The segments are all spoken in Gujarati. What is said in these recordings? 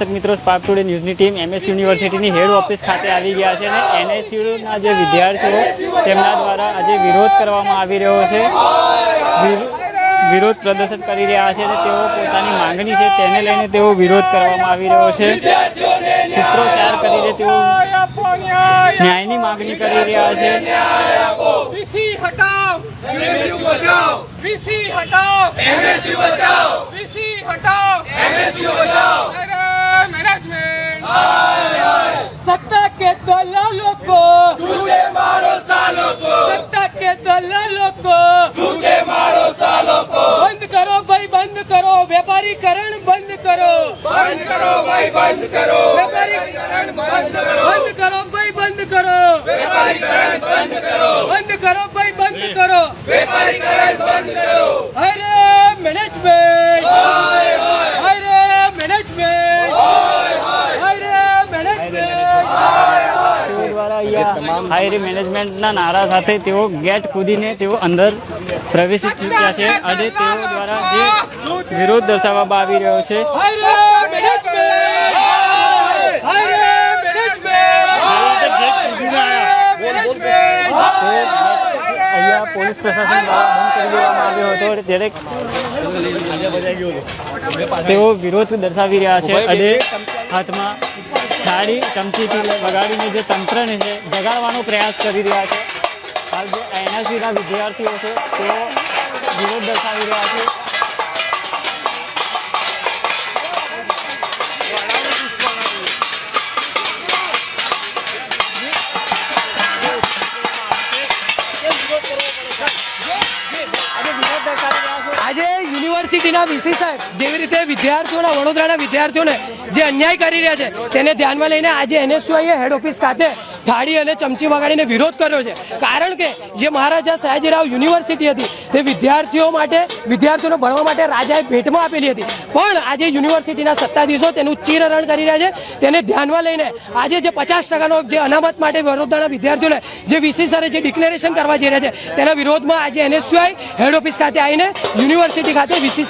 દર્શક મિત્રો સ્પાર્ક ટુડે ન્યૂઝની ટીમ એમએસ યુનિવર્સિટીની હેડ ઓફિસ ખાતે આવી ગયા છે અને એનએસયુના જે વિદ્યાર્થીઓ તેમના દ્વારા આજે વિરોધ કરવામાં આવી રહ્યો છે. વિરોધ પ્રદર્શન કરી રહ્યા છે અને તેઓ પોતાની માંગણી છે તેને લઈને તેઓ વિરોધ કરવામાં આવી રહ્યો છે. સૂત્રોચ્ચાર કરીને તેઓ ન્યાયની માંગણી કરી રહ્યા છે. હટાવ. હટાવ એમએસયુ બચાવ વીસી હટાવ એમએસયુ બચાવ મેનેજમેન્ટ સત્તા કે દલાલો કો ઝૂઠે મારો સાલો કો સત્તા કે દલાલો કો ઝૂઠે મારો સાલો કો બંધ કરો ભાઈ બંધ કરો વેપારીકરણ બંધ કરો બંધ કરો ભાઈ બંધ કરો. વેપારીકરણ બંધ કરો. બંધ કરો ભાઈ બંધ કરો. વેપારીકરણ બંધ કરો. બંધ કરો ભાઈ બંધ કરો. વેપારીકરણ બંધ કરો. અરે મેનેજમેન્ટ. અરે મેનેજમેન્ટ. અરે મેનેજમેન્ટ. તેઓ હાયર મેનેજમેન્ટના નારા સાથે તેઓ ગેટ કૂદીને તેઓ અંદર પ્રવેશી ચૂક્યા છે અને તેઓ દ્વારા જે વિરોધ દર્શાવવામાં આવી રહ્યો છે અરે મેનેજમેન્ટ અરે મેનેજમેન્ટ અહીંયા આવ્યો હતો અને તેઓ વિરોધ દર્શાવી રહ્યા છે અને હાથમાં થાળી ચમચીથી વગાડીને જે તંત્રને છે જગાડવાનો પ્રયાસ કરી રહ્યા છે. હાલ જે એનએસસીના વિદ્યાર્થીઓ છે, તેઓ વિરોધ દર્શાવી રહ્યા છે. આજે યુનિવર્સિટીના વીસી સાહેબ જેવી રીતે વિદ્યાર્થીઓના, વડોદરાના વિદ્યાર્થીઓને જે અન્યાય કરી રહ્યા છે, તેને ધ્યાનમાં લઈને આજે એનએસયુઆઈએ હેડ ઓફિસ ખાતે થાળી અને ચમચી વગાડીને વિરોધ કર્યો છે. કારણ કે જે મહારાજા સયાજીરાવ યુનિવર્સિટી હતી, તે વિદ્યાર્થીઓ માટે, વિદ્યાર્થીઓને ભણવા માટે રાજાએ ભેટમાં આપેલી હતી. પણ આજે યુનિવર્સિટીના સત્તાધીશો તેનું ચીરહરણ કરી રહ્યા છે. તેને ધ્યાનમાં લઈને આજે જે પચાસ ટકાનો જે અનામત માટે વડોદરાના વિદ્યાર્થીઓને જે વીસી જે ડિક્લેરેશન કરવા જઈ રહ્યા છે, તેના વિરોધમાં આજે એનએસયુઆઈ હેડ ઓફિસ ખાતે આવીને યુનિવર્સિટી ખાતે વીસી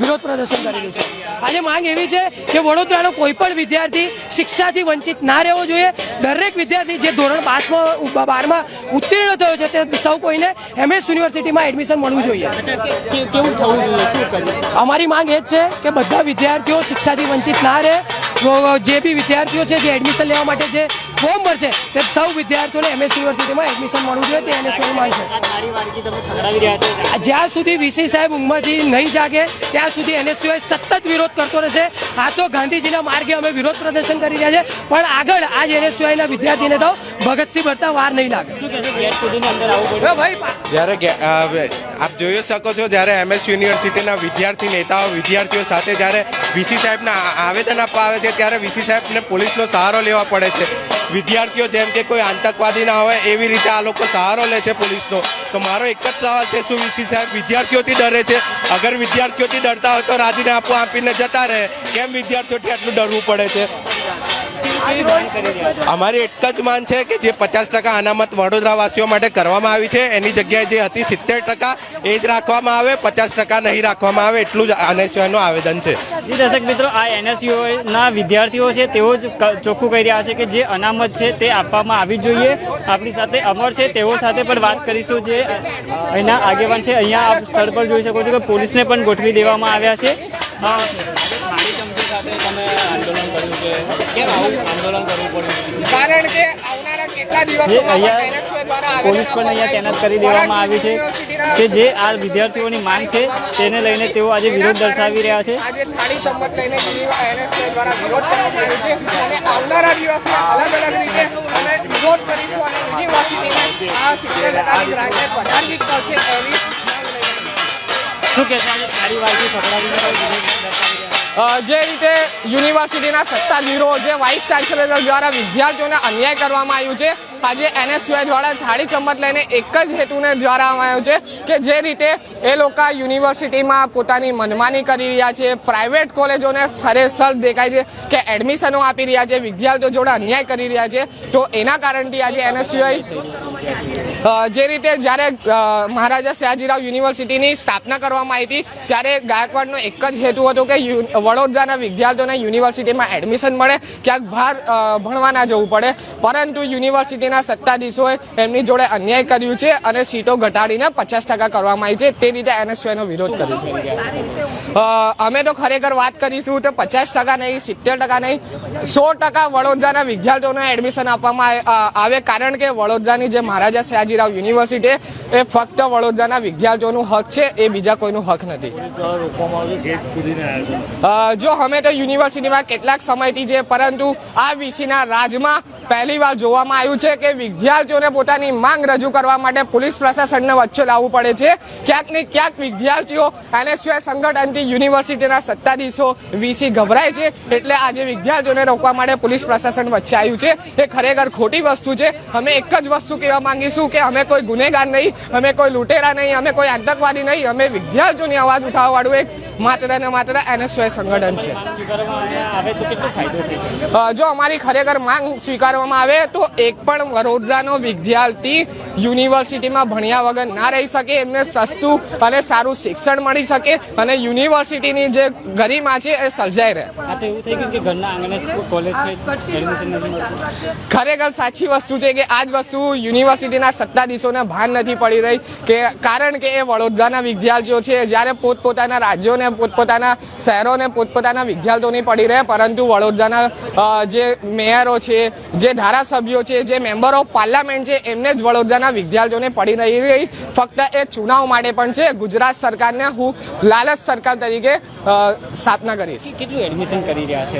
વિરોધ પ્રદર્શન કરેલું છે. આજે માંગ એવી છે કે વડોદરાનો કોઈ પણ વિદ્યાર્થી શિક્ષાથી વંચિત ના રહેવો જોઈએ. દરેક વિદ્યાર્થી જે ધોરણ પાંચમાં બારમાં ઉત્તીર્ણ થયો છે તે સૌ કોઈને એમએસ યુનિવર્સિટીમાં એડમિશન મળવું જોઈએ. કે- કેવું થવું જોઈએ? અમારી માંગ એ જ છે કે બધા વિદ્યાર્થીઓ શિક્ષાથી વંચિત ના રહે. જે બી વિદ્યાર્થીઓ છે જે એડમિશન લેવા માટે જે ફોર્મ ભરશે. તે સૌ વિદ્યાર્થીઓને એમએસ યુનિવર્સિટીમાં એડમિશન મળવું જોઈએ તે એને છો આ જ્યાં સુધી વીસી સાહેબ ઊંઘમાંથી નહીં જાગે ત્યાં સુધી એનએસયુઆઈ સતત વિરોધ કરતો રહેશે. આ તો ગાંધીજીના માર્ગે અમે વિરોધ પ્રદર્શન કરી રહ્યા છે પણ આગળ આજ એનએસયુઆઈના વિદ્યાર્થીને તો ભગતસિંહ ભરતા વાર નહીં લાગે. જ્યારે આપ જોઈ શકો છો જ્યારે એમએસ યુનિવર્સિટીના વિદ્યાર્થી નેતાઓ વિદ્યાર્થીઓ સાથે જ્યારે વીસી સાહેબના આવેદન આપવા આવે છે ત્યારે વીસી સાહેબને પોલીસનો સહારો લેવા પડે છે. વિદ્યાર્થીઓ, જેમ કે કોઈ આતંકવાદી ના હોય, એવી રીતે આ લોકો સહારો લે છે પોલીસનો. તો મારો એક જ સવાલ છે, શું વીસી સાહેબ વિદ્યાર્થીઓથી ડરે છે? અગર વિદ્યાર્થીઓથી ડરતા હોય તો રાજીનામું આપીને જતા રહે. કેમ વિદ્યાર્થીઓથી આટલું ડરવું પડે છે? અમારી એક જ માન છે કે જે પચાસ ટકા અનામત વડોદરાવાસીઓ માટે કરવામાં આવી છે, એની જગ્યાએ જે હતી સિત્તેર ટકા, એ જ રાખવામાં આવે, પચાસ ટકા નહીં રાખવામાં આવે, એટલું જ આને આવેદન છે. દર્શક મિત્રો, આ એનએસયુ ના વિદ્યાર્થીઓ છે, તેઓ જ ચોખ્ખું કહી રહ્યા છે કે જે અનામત છે, તે આપવામાં આવી જોઈએ. આપણી સાથે અમર છે, તેઓ સાથે પણ વાત કરીશું જે અહીંના આગેવાન છે. અહીંયા આપ સ્થળ પર જોઈ શકો છો કે પોલીસને પણ ગોઠવી દેવામાં આવ્યા છે. ચમચી સાથે તમે આંદોલન કેમ આવું આંદોલન કરવું પડ્યું કારણ કે આવનારા કેટલા પોલીસ પણ અહીંયા તૈનાત કરી દેવામાં આવી છે કે જે આ વિદ્યાર્થીઓની માંગ છે તેને લઈને તેઓ આજે વિરોધ દર્શાવી રહ્યા છે. આજે થાળી ચમ્મચ લઈને એનએસએ દ્વારા વિરોધ કરવામાં આવ્યો છે અને આવનારા દિવસમાં અલગ અલગ રીતે અમે વિરોધ કરીશું અને યુનિવર્સિટીને આ સિત્તેર ટકાની પધારવી જ એવી શું કહેશો આજે સારી વાગી પકડાવીને જે રીતે યુનિવર્સિટીના સત્તાધીરો જે વાઇસ ચાન્સેલર દ્વારા વિદ્યાર્થીઓને અન્યાય કરવામાં આવ્યું છે, આજે એનએસયુઆઈ દ્વારા થાળી ચમ્મચ લઈને એક જ હેતુને દ્વારા આવ્યો છે કે જે રીતે એ લોકો યુનિવર્સિટીમાં પોતાની મનમાની કરી રહ્યા છે, પ્રાઇવેટ કોલેજોને સરેસર દેખાય છે કે એડમિશનો આપી રહ્યા છે, વિદ્યાર્થીઓ જોડે અન્યાય કરી રહ્યા છે. તો એના કારણથી આજે એનએસયુઆઈ જે રીતે જ્યારે મહારાજા સયાજીરાવ યુનિવર્સિટીની સ્થાપના કરવામાં આવી હતી, ત્યારે ગાયકવાડનો એક જ હેતુ હતો કે વડોદરાના વિદ્યાર્થીઓને યુનિવર્સિટીમાં એડમિશન મળે, ક્યાંક બહાર ભણવા ના જવું પડે. પરંતુ યુનિવર્સિટીના સત્તાધીશોએ એમની જોડે અન્યાય કર્યું છે અને સીટો ઘટાડીને પચાસ ટકા કરવામાં આવી છે. તે રીતે એનએસયુનો વિરોધ કર્યો છે. અમે તો ખરેખર વાત કરીશું તો પચાસ ટકા નહીં, સિત્તેર ટકા નહીં, સો ટકા વડોદરાના વિદ્યાર્થીઓને એડમિશન આપવામાં આવે- કારણ કે વડોદરાની જે મહારાજા સયાજીરાવ યુનિવર્સિટી એ ફક્ત વડોદરાના વિદ્યાર્થીઓનું હક છે, એ બીજા કોઈનું હક નથી. જો અમે તો યુનિવર્સિટીમાં કેટલાક સમયથી છે, પરંતુ આ વીસીના રાજમાં પહેલી વાર જોવામાં આવ્યું છે કે વિદ્યાર્થીઓને પોતાની માંગ રજૂ કરવા માટે પોલીસ પ્રશાસનને વચ્ચે લાવવું પડે છે. ક્યાંક ને ક્યાંક વિદ્યાર્થીઓ એનએસયુઆઈ સંગઠનથી યુનિવર્સિટીના સત્તાધીશો વીસી ગભરાય છે, એટલે આજે વિદ્યાર્થીઓને રોકવા માટે પોલીસ પ્રશાસન વચ્ચે આવ્યું છે. એ ખરેખર ખોટી વસ્તુ છે. અમે એક જ વસ્તુ કહેવા માંગીશું કે અમે કોઈ ગુનેગાર નહીં, અમે કોઈ લૂંટેરા નહીં, અમે કોઈ આતંકવાદી નહીં, અમે વિદ્યાર્થીઓની અવાજ ઉઠાવવાવાળું એક માત્ર ને માત્ર એનએસયુઆઈ સંગઠન છે. જો અમારી ખરેખર માંગ સ્વીકારવામાં આવે તો એક પણ વડોદરાનો વિદ્યાર્થી યુનિવર્સિટીમાં ભણ્યા વગર ના રહી શકે એમને સસ્તું અને સારું શિક્ષણ મળી શકે અને યુનિવર્સિટીની જે ગરિમા છે એ સર્જાઈ રહે. ખરેખર સાચી વસ્તુ છે કે આ જ વસ્તુ યુનિવર્સિટીના સત્તાધીશોને ભાન નથી પડી રહી કે કારણ કે એ વડોદરાના વિદ્યાર્થીઓ છે જ્યારે પોતપોતાના રાજ્યોને પોતપોતાના શહેરોને પોતપોતાના વિદ્યાર્થીઓની પડી રહે પરંતુ વડોદરાના જે મેયરો છે જે ધારાસભ્યો છે જે મેમ્બર ઓફ પાર્લામેન્ટ છે એમને જ વડોદરાના વિદ્યાર્થીઓને પડી રહી રહી ફક્ત એ ચુનાવ માટે પણ છે. ગુજરાત સરકારને હું લાલચ સરકાર તરીકે સ્થાપના કરીશ. કેટલું એડમિશન કરી રહ્યા છે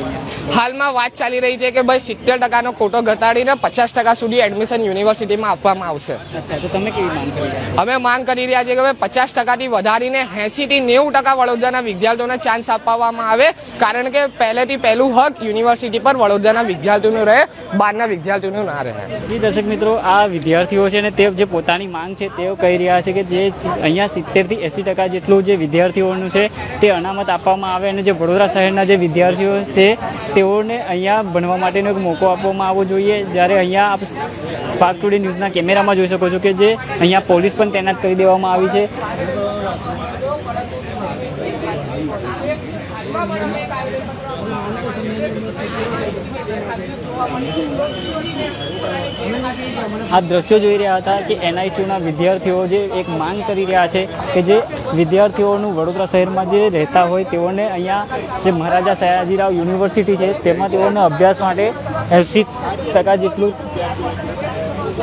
હાલમાં વાત ચાલી રહી છે કે ભાઈ સિત્તેર ટકાનો કોટો ઘટાડીને પચાસ ટકા સુધી એડમિશન યુનિવર્સિટીમાં આપવામાં આવશે. રહ્યા અમે માંગ કરી રહ્યા છીએ કે ભાઈ પચાસ ટકાથી વધારીને એંસી થી નેવું ટકા વડોદરાના વિદ્યાર્થીઓને ચાન્સ આપવામાં આવે. કારણ કે પહેલેથી પહેલું હક યુનિવર્સિટી પર વડોદરાના વિદ્યાર્થીઓનું રહે, બહારના વિદ્યાર્થીઓનું ના રહે. જી દર્શક મિત્રો, આ વિદ્યાર્થીઓ છે ને તે જે પોતાની માંગ છે તેઓ કહી રહ્યા છે કે જે અહીંયા સિત્તેરથી એંસી ટકા જેટલું જે વિદ્યાર્થીઓનું છે તે અનામત આપવામાં આવે અને જે વડોદરા શહેરના જે વિદ્યાર્થીઓ છે તેઓને અહીંયા ભણવા માટેનો એક મોકો આપવામાં આવવો જોઈએ. જ્યારે અહીંયા આપ સ્પાર્ક ટુડે ન્યૂઝના કેમેરામાં જોઈ શકો છો કે જે અહીંયા પોલીસ પણ તૈનાત કરી દેવામાં આવી છે. આ દ્રશ્યો જોઈ રહ્યા હતા કે એનઆઈસીયુના વિદ્યાર્થીઓ જે એક માંગ કરી રહ્યા છે કે જે વિદ્યાર્થીઓનું વડોદરા શહેરમાં જે રહેતા હોય તેઓને અહીંયા જે મહારાજા સયાજીરાવ યુનિવર્સિટી છે, તેમાં તેઓને અભ્યાસ માટે એંસી ટકા જેટલું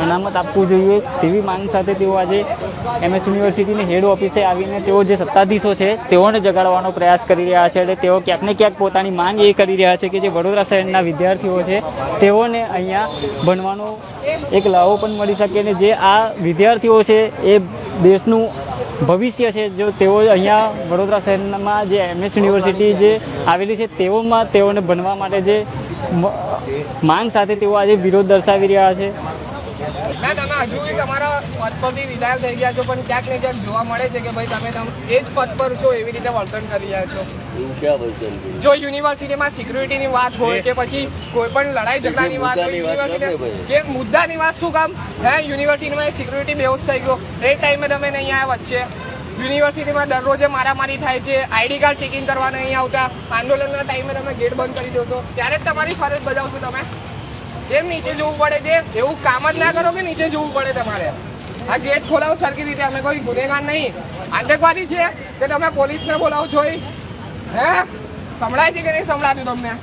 અનામત આપવું જોઈએ. તેવી માંગ સાથે તેઓ આજે એમએસ યુનિવર્સિટીની હેડ ઓફિસે આવીને તેઓ જે સત્તાધીશો છે, તેઓને જગાડવાનો પ્રયાસ કરી રહ્યા છે એટલે તેઓ ક્યાંક ને ક્યાંક પોતાની માંગ એ કરી રહ્યા છે કે જે વડોદરા શહેરના વિદ્યાર્થીઓ છે, તેઓને અહીંયા ભણવાનો એક લાવો પણ મળી શકે ને જે આ વિદ્યાર્થીઓ છે, એ દેશનું ભવિષ્ય છે, જો તેઓ અહીંયા વડોદરા શહેરમાં જે એમએસ યુનિવર્સિટી જે આવેલી છે, તેઓમાં તેઓને ભણવા માટે જે માંગ સાથે તેઓ આજે વિરોધ દર્શાવી રહ્યા છે. ના તમે હજુ બી તમારા પદ પરથી વિદાય થઈ ગયા છો પણ ક્યાંક ને ક્યાંક જોવા મળે છે કે ભાઈ તમે તમે એ જ પદ પર છો એવી રીતે વર્તન કરી રહ્યા છો. જો યુનિવર્સિટીમાં સિક્યુરિટીની વાત હોય કે પછી કોઈ પણ લડાઈ ઝઘડાની વાત હોય યુનિવર્સિટી કે મુદ્દાની વાત શું કામ? હે યુનિવર્સિટીમાં સિક્યુરિટી બેહોશ થઈ ગયો. એ ટાઈમે તમે નહીં આવ્યા વચ્ચે. યુનિવર્સિટીમાં દરરોજે મારામારી થાય છે આઈડી કાર્ડ ચેકિંગ કરવા નહીં આવતા. આંદોલનના ટાઈમે તમે ગેટ બંધ કરી દો છો. ત્યારે જ તમારી ફરજ બજાવશો તમે. કેમ નીચે જવું પડે છે? એવું કામ જ ના કરો કે નીચે જવું પડે તમારે? આ ગેટ ખોલાવો સરખી રીતે અમે કોઈ ગુનેગાર નહીં. આતંકવાદી છે કે તમે પોલીસને બોલાવો છો? હે? સંભળાય છે કે નહીં સંભળાતું તમને?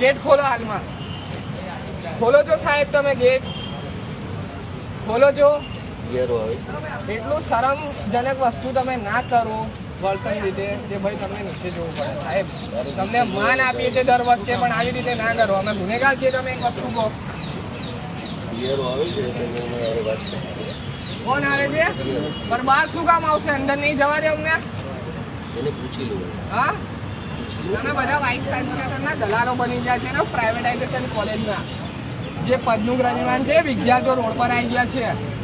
ગેટ ખોલો હાલમાં. ખોલો છો સાહેબ તમે ગેટ ખોલો છો? એટલું શરમજનક વસ્તુ તમે ના કરો. વર્તન રીતે કે ભાઈ તમને નીચે જવું પડે સાહેબ. તમને માન આપીએ છીએ દર વખતે પણ આવી રીતે ના કરો. અમે ગુનેગાર છીએ તમે એક વસ્તુ કહો. કોણ આવે છે? પણ બહાર શું કામ આવશે? અંદર નહીં જવા દે અમને? હા? તમે બધા વાઇસ ચાન્સલરના દલાલો બની ગયા છે ને પ્રાઇવેટાઇઝેશન કોલેજના જે પદનું ગ્રહણીમાન છે વિદ્યાર્થીઓ રોડ પર આવી ગયા છે.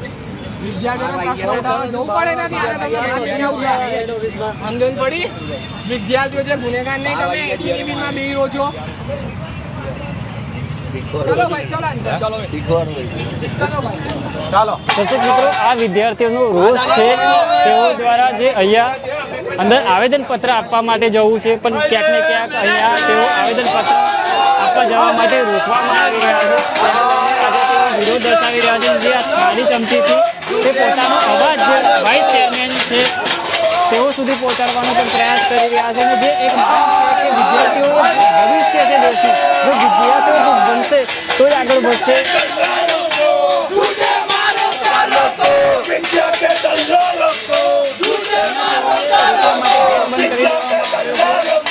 વિદ્યાર્થીઓ છે ગુનેગાર નહીં તમે એસી માં બેહી છો. ચલો ભાઈ ચલો અંદર ચલો ભાઈ. ચાલો દર્શક મિત્રો આ વિદ્યાર્થીઓનો રોષ છે તેઓ દ્વારા જે અહીંયા અંદર આવેદન પત્ર આપવા માટે જવું છે પણ ક્યાંક ને ક્યાંક અહીંયા તેઓ આવેદન પત્ર આપવા જવા માટે રોકવામાં આવી રહ્યા છે. તેના કારણે આજે તેઓ વિરોધ દર્શાવી રહ્યા છે જે આ ખાલી ચમચીથી તે પોતાનો અવાજ જે વાઇસ ચેરમેન છે તેઓ સુધી પહોંચાડવાનો પણ પ્રયાસ કરી રહ્યા છે અને જે એક માંગ છે કે વિદ્યાર્થીઓ ભવિષ્ય છે દેશનું જો વિદ્યાર્થીઓ બનશે તો જ આગળ વધશે. બંધ કરી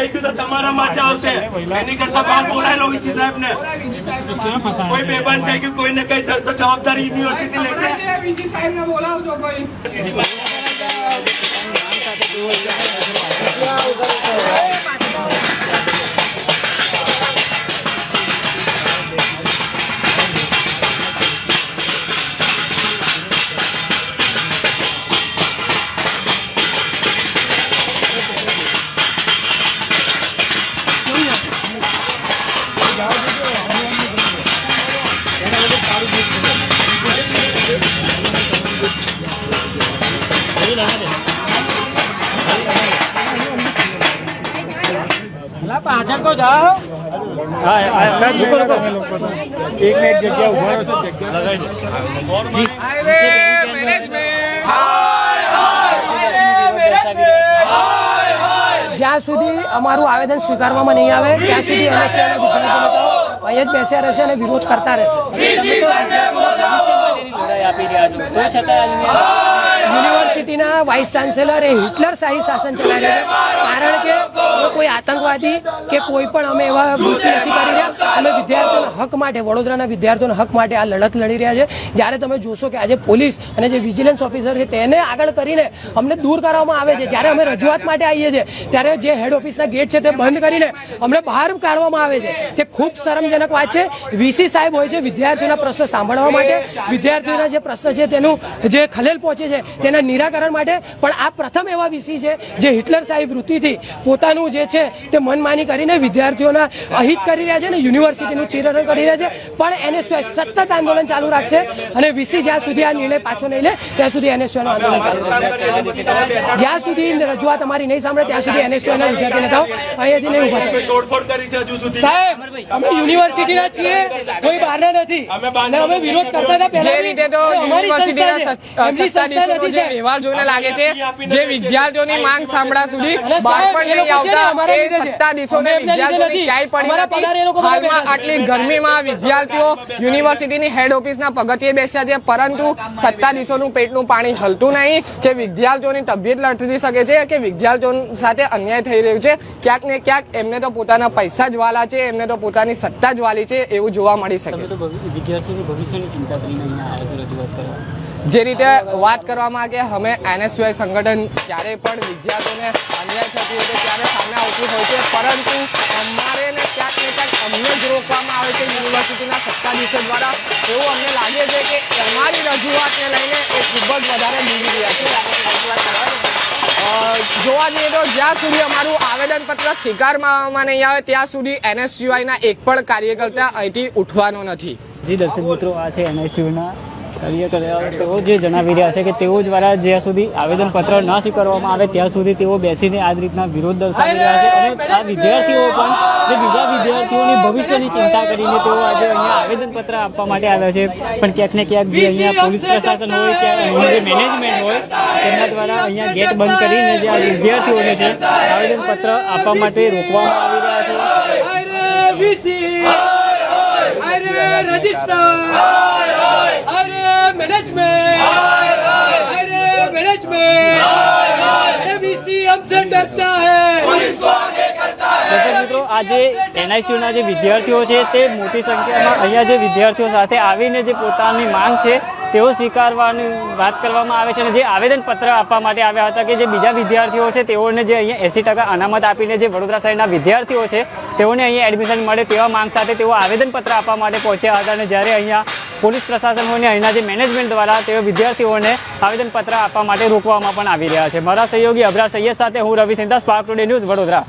થઈ ગયું તો તમારા માથે આવશે. એની કરતા બહાર બોલાય લો વીસી સાહેબ ને કોઈ બેબાન થઈ ગયું કોઈને કઈ તો જવાબદારી યુનિવર્સિટી લેશે. બીજી સાહેબને જાઓ હા? રૂકો રૂકો હાઈવે મેનેજમેન્ટ. જ્યાં સુધી અમારું આવેદન સ્વીકારવામાં નહીં આવે ત્યાં સુધી અમે ના અહીંયા જ બેસ્યા રહેશે અને વિરોધ કરતા રહેશે. લડાઈ આપી રહ્યા છો તો યુનિવર્સિટીના વાઇસ ચાન્સેલર એ હિટલર શાહી શાસન ચલાવી છે. કારણ કે કોઈ આતંકવાદી કે કોઈ પણ અમે એવા વૃત્તિ નથી કરી અમે વિદ્યાર્થીઓના હક માટે વડોદરાના વિદ્યાર્થીઓના હક માટે આ લડત લડી રહ્યા છે. જ્યારે તમે જોશો કે આજે પોલીસ અને જે વિજિલન્સ ઓફિસર છે તેને આગળ કરીને અમને દૂર કરવામાં આવે છે. જ્યારે અમે રજૂઆત માટે આવીએ છીએ ત્યારે જે હેડ ઓફિસના ગેટ છે તે બંધ કરીને અમને બહાર કાઢવામાં આવે છે. તે ખૂબ શરમજનક વાત છે. વીસી સાહેબ હોય છે વિદ્યાર્થીઓના પ્રશ્ન સાંભળવા માટે. વિદ્યાર્થીઓના જે પ્રશ્ન છે તેનું જે ખલેલ પહોંચે છે તેના નિરાકરણ માટે. પણ આ પ્રથમ એવા વિસી છે જે હિટલર સાહેબ વૃત્તિથી પોતાનું જે છે તે મનમાની કરીને વિદ્યાર્થીઓના અહિત કરી રહ્યા છે અને યુનિવર્સિટીનું ચિરણ કરી રહ્યા છે. પણ એનએસયુઆઈ સતત આંદોલન ચાલુ રાખશે અને વીસી જ્યાં સુધી આ નિર્ણય પાછો નહીં લે ત્યાં સુધી એનએસયુઆઈનું આંદોલન ચાલુ રહેશે. જ્યાં સુધી રજૂઆત અમારી નહીં સાંભળે ત્યાં સુધી એનએસયુઆઈના વિદ્યાર્થી નેતાઓ અહીંયાથી નહીં ઊભા થાય. તોડફોડ કરી છે હજુ સુધી સાહેબ અમે યુનિવર્સિટીના છીએ કોઈ બહારના નથી. અને અમે વિરોધ કરતા હતા પહેલા રીતે તો યુનિવર્સિટીના વ્યવહાર જોઈને લાગે છે જે વિદ્યાર્થીઓની માંગ સાંભળ્યા સુધી બહાર પણ નહીં આવતા એ સત્તાધીશોને વિદ્યાર્થીઓની ક્યાંય પડી નથી. છે. આટલી ગરમીમાં વિદ્યાર્થીઓ યુનિવર્સિટીની હેડ ઓફિસના પગથિયે બેસ્યા છે, પરંતુ સત્તાધીશોનું પેટનું પાણી હલતું નહીં કે વિદ્યાર્થીઓની તબિયત લડતી શકે છે કે વિદ્યાર્થીઓ સાથે અન્યાય થઈ રહ્યું છે ક્યાંક ને ક્યાંક એમને તો પોતાના પૈસા જ વાલા છે, એમને તો પોતાની સત્તા જ વાલી છે, એવું જોવા મળી શકે વિદ્યાર્થીઓની ભવિષ્યની ચિંતા કરીને રજૂઆત કરવા જે રીતે વાત કરવામાં કે અમે એનએસયુઆઈ સંગઠન ક્યારે પણ વિદ્યાર્થીઓને અન્યાય થતી હોય છે ત્યારે સામે આવતું હોય છે. પરંતુ અમારે ને ક્યાંક ને ક્યાંક અમને જ રોકવામાં આવે છે યુનિવર્સિટીના સત્તાધીશો દ્વારા. એવું અમને લાગે છે કે અમારી રજૂઆતને લઈને એ ખૂબ જ વધારે બીવી રહ્યા છે. જોવા જઈએ તો જ્યાં સુધી અમારું આવેદનપત્ર સ્વીકારવામાં નહીં આવે, ત્યાં સુધી એનએસયુઆઈના એક પણ કાર્યકર્તા અહીંથી ઉઠવાનો નથી. જી દર્શક મિત્રો, આ છે એનએસયુના કાર્યકરો તેઓ જે જણાવી રહ્યા છે કે તેઓ દ્વારા જ્યાં સુધી આવેદનપત્ર ન સ્વીકારવામાં આવે ત્યાં સુધી તેઓ બેસીને આ રીતના વિરોધ દર્શાવી રહ્યા છે અને આ વિદ્યાર્થીઓ પણ, જે બીજા વિદ્યાર્થીઓની ભવિષ્યની ચિંતા કરીને તેઓ આજે અહીંયા આવેદનપત્ર આપવા માટે આવ્યા છે. પણ ક્યાંક ને ક્યાંક જે અહીંયા પોલીસ પ્રશાસન હોય કે અહીંયા જે મેનેજમેન્ટ હોય, તેમના દ્વારા અહીંયા ગેટ બંધ કરીને જે આ વિદ્યાર્થીઓને છે, આવેદનપત્ર આપવા માટે રોકવામાં આવી રહ્યા છે. રજિસ્ટર. डरता है દર્શક મિત્રો આજે એનઆઈસીયુના જે વિદ્યાર્થીઓ છે તે મોટી સંખ્યામાં અહીંયા જે વિદ્યાર્થીઓ સાથે આવીને જે પોતાની માંગ છે તેઓ સ્વીકારવાની વાત કરવામાં આવે છે અને જે આવેદનપત્ર આપવા માટે આવ્યા હતા કે જે બીજા વિદ્યાર્થીઓ છે તેઓને જે અહીંયા એસી ટકા અનામત આપીને જે વડોદરા શહેરના વિદ્યાર્થીઓ છે તેઓને અહીંયા એડમિશન મળે તેવા માંગ સાથે તેઓ આવેદનપત્ર આપવા માટે પહોંચ્યા હતા અને જ્યારે અહીંયા પોલીસ પ્રશાસન અને અહીંના મેનેજમેન્ટ દ્વારા તેઓ વિદ્યાર્થીઓને આવેદનપત્ર આપવા માટે રોકવામાં પણ આવી રહ્યા છે. મારા સહયોગી અબરા સૈયદ સાથે હું Ravi Sindha Spark Today news Vadodara.